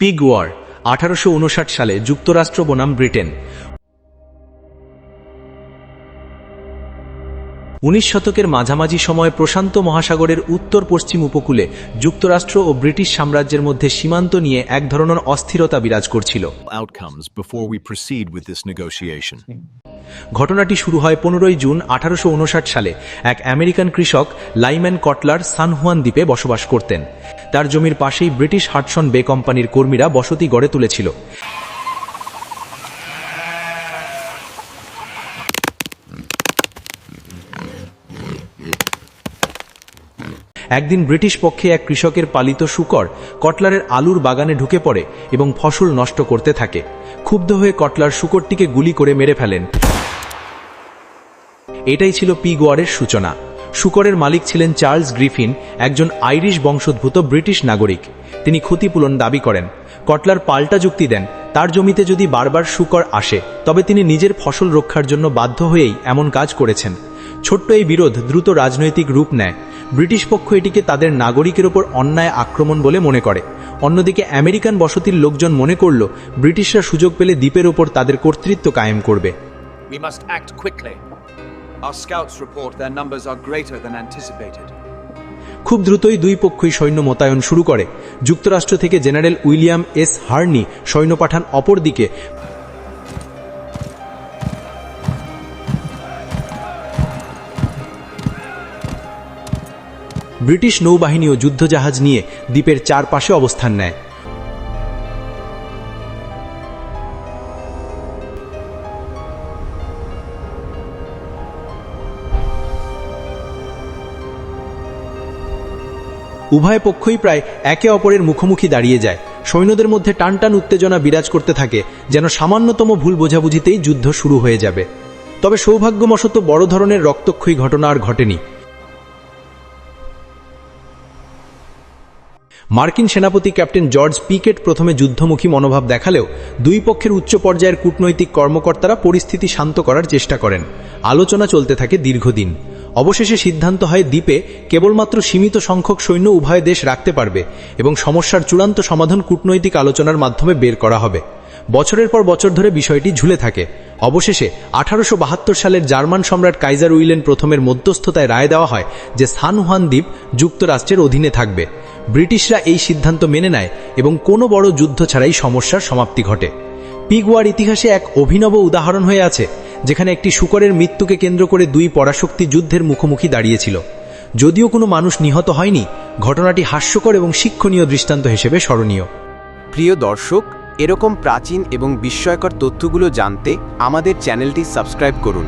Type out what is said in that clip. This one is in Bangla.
পিগ ওয়ার আঠারোশো উনষাট সালে যুক্তরাষ্ট্র বনাম ব্রিটেন। উনিশ শতকের মাঝামাঝি সময়ে প্রশান্ত মহাসাগরের উত্তর পশ্চিম উপকূলে যুক্তরাষ্ট্র ও ব্রিটিশ সাম্রাজ্যের মধ্যে সীমান্ত নিয়ে এক ধরনের অস্থিরতা বিরাজ করছিল. ঘটনাটি শুরু হয় পনেরোই জুন আঠারোশো উনষাট সালে। এক আমেরিকান কৃষক লাইম্যান কটলার সানহুয়ান দ্বীপে বসবাস করতেন। তার জমির পাশেই ব্রিটিশ হাটসন বে কোম্পানির কর্মীরা বসতি গড়ে তুলেছিল। একদিন ব্রিটিশ পক্ষে এক কৃষকের পালিত শুকর কটলারের আলুর বাগানে ঢুকে পড়ে এবং ফসল নষ্ট করতে থাকে। ক্ষুব্ধ হয়ে কটলার শুকরটিকে গুলি করে মেরে ফেলেন। এটাই ছিল পিগ ওয়ারের সূচনা। শুকরের মালিক ছিলেন চার্লস গ্রিফিন, একজন আইরিশ বংশোদ্ভূত ব্রিটিশ নাগরিক। তিনি ক্ষতিপূরণ দাবি করেন। কটলার পাল্টা যুক্তি দেন, তার জমিতে যদি বারবার শুকর আসে, তবে তিনি নিজের ফসল রক্ষার জন্য বাধ্য হয়েই এমন কাজ করেছেন। ছোট্ট এই বিরোধ দ্রুত রাজনৈতিক রূপ নেয়। ব্রিটিশ পক্ষ এটিকে তাদের নাগরিকের ওপর অন্যায় আক্রমণ বলে মনে করে অন্যদিকে আমেরিকান বসতির লোকজন মনে করল ব্রিটিশরা সুযোগ পেলে দ্বীপের ওপর তাদের কর্তৃত্ব কায়েম করবে We must act quickly. Our scouts report their numbers are greater than anticipated. খুব দ্রুতই দুই পক্ষই সৈন্য মোতায়েন শুরু করে যুক্তরাষ্ট্র থেকে জেনারেল উইলিয়াম এস হার্নি সৈন্য পাঠান অপরদিকে ব্রিটিশ নৌবাহিনী ও যুদ্ধজাহাজ নিয়ে দ্বীপের চারপাশে অবস্থান নেয়। উভয় পক্ষই প্রায় একে অপরের মুখোমুখি দাঁড়িয়ে যায়। সৈন্যদের মধ্যে টানটান উত্তেজনা বিরাজ করতে থাকে, যেন সামান্যতম ভুল বোঝাবুঝিতেই যুদ্ধ শুরু হয়ে যাবে। তবে সৌভাগ্যবশত বড় ধরনের রক্তক্ষয়ী ঘটনা আর ঘটেনি। মার্কিন সেনাপতি ক্যাপ্টেন জর্জ পিকেট প্রথমে যুদ্ধমুখী মনোভাব দেখালেও দুই পক্ষের উচ্চ পর্যায়ের কূটনৈতিক কর্মকর্তারা পরিস্থিতি শান্ত করার চেষ্টা করেন। আলোচনা চলতে থাকে দীর্ঘদিন। অবশেষে সিদ্ধান্ত হয় দ্বীপে কেবলমাত্র সীমিত সংখ্যক সৈন্য উভয় দেশ রাখতে পারবে এবং সমস্যার চূড়ান্ত সমাধান কূটনৈতিক আলোচনার মাধ্যমে বের করা হবে। বছরের পর বছর ধরে বিষয়টি ঝুলে থাকে। অবশেষে আঠারোশো বাহাত্তর সালের জার্মান সম্রাট কাইজার উইলেন প্রথমের মধ্যস্থতায় রায় দেওয়া হয় যে সান হুয়ান দ্বীপ যুক্তরাষ্ট্রের অধীনে থাকবে। ব্রিটিশরা এই সিদ্ধান্ত মেনে নেয় এবং কোনো বড় যুদ্ধ ছাড়াই সমস্যার সমাপ্তি ঘটে। পিগওয়ার ইতিহাসে এক অভিনব উদাহরণ হয়ে আছে, যেখানে একটি শুকরের মৃত্যুকে কেন্দ্র করে দুই পরাশক্তি যুদ্ধের মুখোমুখি দাঁড়িয়েছিল। যদিও কোনো মানুষ নিহত হয়নি, ঘটনাটি হাস্যকর এবং শিক্ষণীয় দৃষ্টান্ত হিসেবে স্মরণীয়। প্রিয় দর্শক এরকম প্রাচীন এবং বিস্ময়কর তথ্যগুলো জানতে আমাদের চ্যানেলটি সাবস্ক্রাইব করুন।